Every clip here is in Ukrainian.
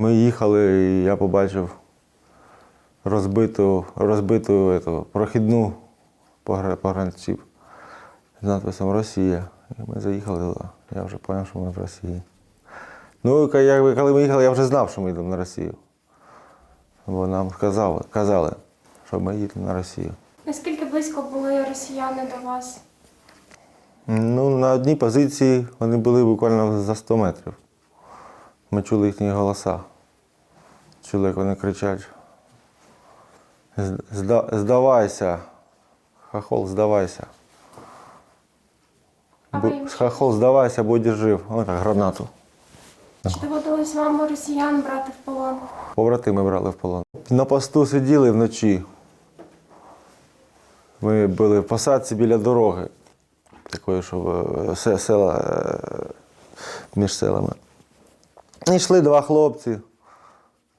Ми їхали, і я побачив розбиту, розбиту ету, прохідну погранців з надписом Росія. І ми заїхали туди. Я вже зрозумів, що ми в Росії. Ну, коли ми їхали, я вже знав, що ми йдемо на Росію. Бо нам казали, казали, що ми їдемо на Росію. Наскільки близько були росіяни до вас? Ну, на одній позиції вони були буквально за 100 метрів. Ми чули їхні голоса. Чули, як вони кричать. «Зда- Здавайся. Хахол, здавайся. Їм Хахол, здавайся, будеш жив. Ось так, гранату. чи доводилось вам росіян брати в полон? Побратими брали в полон. На посту сиділи вночі. Ми були в посадці біля дороги, такої, що е, се- села е, між селами. І йшли два хлопці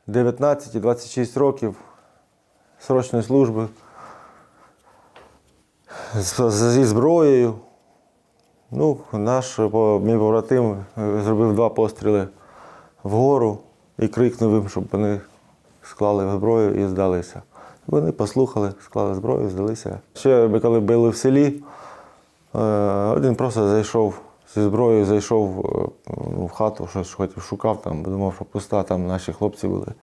19 і 26 років срочної служби зі зброєю. Ну, наш мій побратим е, зробив два постріли вгору і крикнув їм, щоб вони склали зброю і здалися. Вони послухали, склали зброю, здалися. Ще коли були в селі, е, один просто зайшов зі зброєю, зайшов е, ну, в хату, щось хотів, шукав там, бо думав, що пуста, там наші хлопці були.